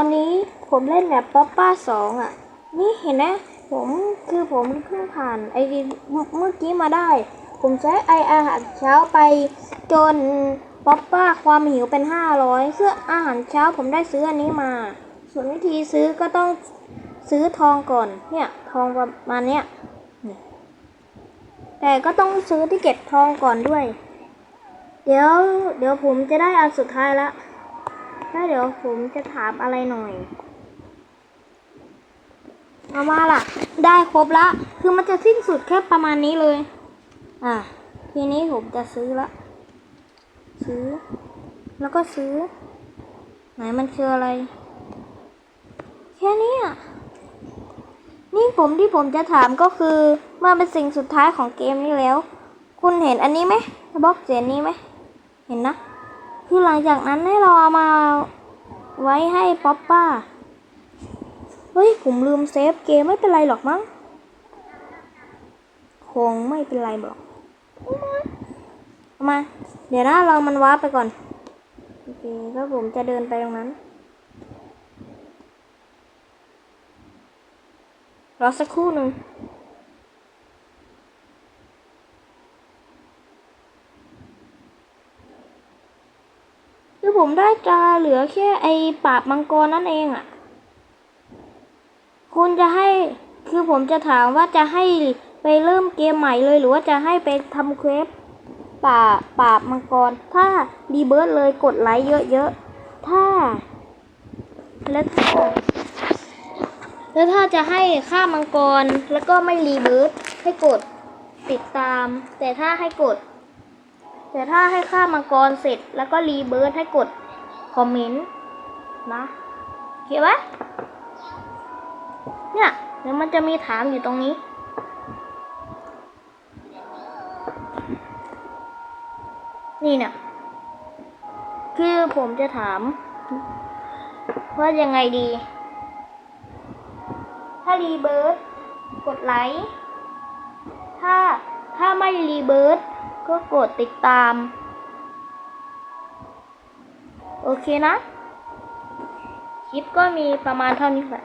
ตอนนี้ผมเล่นแบบป๊อปป้าสองอะ นี่เห็นไหมผมคือผมเพิ่งผ่านไอเมื่อกี้มาได้ ผมใช้ไออาหารเช้าไปจนป๊อปป้าความหิวเป็นห้าร้อยเสื้ออาหารเช้าผมได้ซื้ออันนี้มา ส่วนวิธีซื้อก็ต้องซื้อทองก่อน เนี่ย ทองประมาณเนี้ยแต่ก็ต้องซื้อที่เก็บทองก่อนด้วย เดี๋ยวเดี๋ยวผมจะได้อันสุดท้ายละ แล้วเดี๋ยวผมจะถามอะไรหน่อยเอามาล่ะ ได้ครบละ คือมันจะสิ้นสุดแค่ประมาณนี้เลย อะ ทีนี้ผมจะซื้อละ ซื้อ แล้วก็ซื้อ ไหนมันคืออะไร แค่นี้อะ นี่ผมที่ผมจะถามก็คือมันเป็นสิ่งสุดท้ายของเกมนี้แล้ว คุณเห็นอันนี้ไหมบล็อกเจนนี้ไหม เห็นนะ คือหลังจากนั้นให้เราเอามาไว้ให้ป๊อปป้า เฮ้ย ผมลืมเซฟเกมไม่เป็นไรหรอกมั้ง คงไม่เป็นไรหรอกเอามา เดี๋ยวนะเรามันว้าร์ปไปก่อน โอเคแล้วผมจะเดินไปตรงนั้น รอสักครู่หนึ่ง คือผมได้จาเหลือแค่ไอ้ปราบมังกรนั่นเองอะ่ะ คุณจะให้คือผมจะถามว่าจะให้ไปเริ่มเกมใหม่เลยหรือว่าจะให้ไปทำเควสป่าปราบมังกร ถ้ารีเบิร์ดเลยกดไลค์เยอะๆ ถ้า แล้วถ้าแล้วถ้าจะให้ฆ่ามังกรแล้วก็ไม่รีเบิร์ดให้กดติดตาม แต่ถ้าให้กด แต่ถ้าให้ฆ่ามังกรเสร็จแล้วก็รีเบิร์ดให้กดคอมเมนต์นะโอเคปะเนี่ยเดี๋ยวมันจะมีถามอยู่ตรงนี้ นี่เนี่ยคือผมจะถาม ว่ายังไงดี ถ้ารีเบิร์ดกดไลค์ถ้าถ้าไม่รีเบิร์ด ก็กดติดตาม โอเคนะ คลิปก็มีประมาณเท่านี้แหละ